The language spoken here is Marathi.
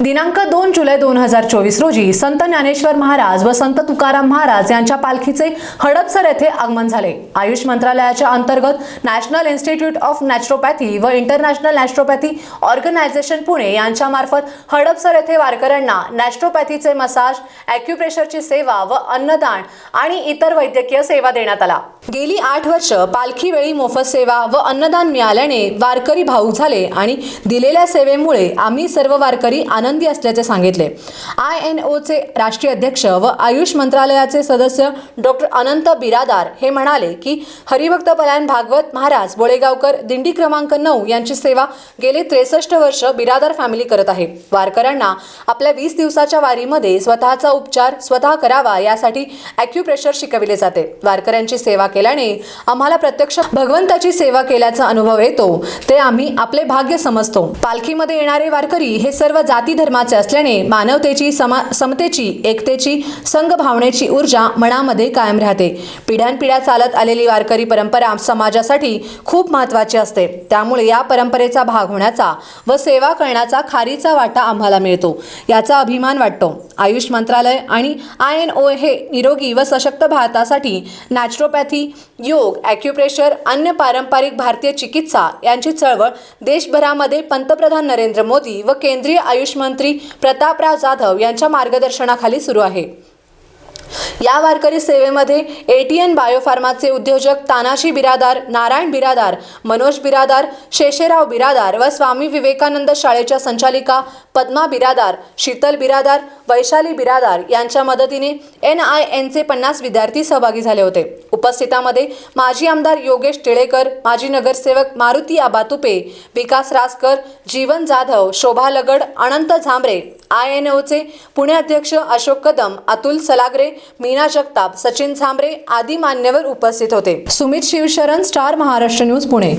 दिनांक दोन जुलै दोन हजार चोवीस रोजी संत ज्ञानेश्वर महाराज व संत तुकाराम महाराज यांच्या पालखीचे हडपसर येथे आगमन झाले. आयुष मंत्रालयाच्या अंतर्गत नॅशनल इन्स्टिट्यूट ऑफ नॅचरोपॅथी व इंटरनॅशनल नॅचरोपॅथी ऑर्गनायझेशन पुणे यांच्यामार्फत हडपसर येथे वारकऱ्यांना नॅचरोपॅथीचे मसाज ॲक्युप्रेशरची सेवा व अन्नदान आणि इतर वैद्यकीय सेवा देण्यात आला. गेली आठ वर्ष पालखी वेळी मोफत सेवा व अन्नदान मिळाल्याने वारकरी भाऊक झाले आणि दिलेल्या सेवेमुळे आम्ही सर्व वारकरी आनंद असल्याचे सांगितले. आय एन ओचे राष्ट्रीय अध्यक्ष व आयुष मंत्रालयाचे सदस्य डॉक्टर अनंत बिरादार हे म्हणाले की हरिभक्त पलायन भागवत महाराज बोळेगावकर दिंडी क्रमांक नऊ यांची सेवा गेले त्रेसष्ट वर्ष बिरादार फॅमिली करत आहे. वारकऱ्यांना आपल्या वीस दिवसाच्या वारीमध्ये स्वतःचा उपचार स्वतः करावा यासाठी ॲक्युप्रेशर शिकविले जाते. वारकऱ्यांची सेवा केल्याने आम्हाला प्रत्यक्ष भगवंताची सेवा केल्याचा अनुभव येतो. ते आम्ही आपले भाग्य समजतो. पालखीमध्ये येणारे वारकरी हे सर्व जाती धर्माचे असल्याने मानवतेची समा समतेची एकतेची संघभावनेची ऊर्जा मनामध्ये कायम राहते. पिढ्यानपिढ्या चालत आलेली वारकरी परंपरा समाजासाठी खूप महत्त्वाची असते. त्यामुळे या परंपरेचा भाग होण्याचा व सेवा करण्याचा खारीचा वाटा आम्हाला मिळतो. याचा अभिमान वाटतो. आयुष मंत्रालय आणि आय एन ओ हे निरोगी व सशक्त भारतासाठी नॅचरोपॅथी योग ॲक्युप्रेशर अन्य पारंपरिक भारतीय चिकित्सा यांची चळवळ देशभरामध्ये पंतप्रधान नरेंद्र मोदी व केंद्रीय आयुष मंत्री प्रतापराव जाधव यांच्या मार्गदर्शनाखाली सुरू आहे. या वारकरी सेवेमध्ये एटीएन बायोफार्माचे उद्योजक तानाशी बिरादार नारायण बिरादार मनोज बिरादार शेषेराव बिरादार व स्वामी विवेकानंद शाळेच्या संचालिका पद्मा बिरादार शीतल बिरादार वैशाली बिरादार यांच्या मदतीने एन आय एनचे पन्नास विद्यार्थी सहभागी झाले होते. उपस्थितांमध्ये माजी आमदार योगेश टिळेकर माजी नगरसेवक मारुती आबा तुपे विकास रासकर जीवन जाधव शोभा लगड अनंत झांबरे आय एन ओचे पुणे अध्यक्ष अशोक कदम अतुल सलागरे मीना जगताप सचिन झांबरे आदी मान्यवर उपस्थित होते. Sumit Shivsharan star Maharashtra news Pune.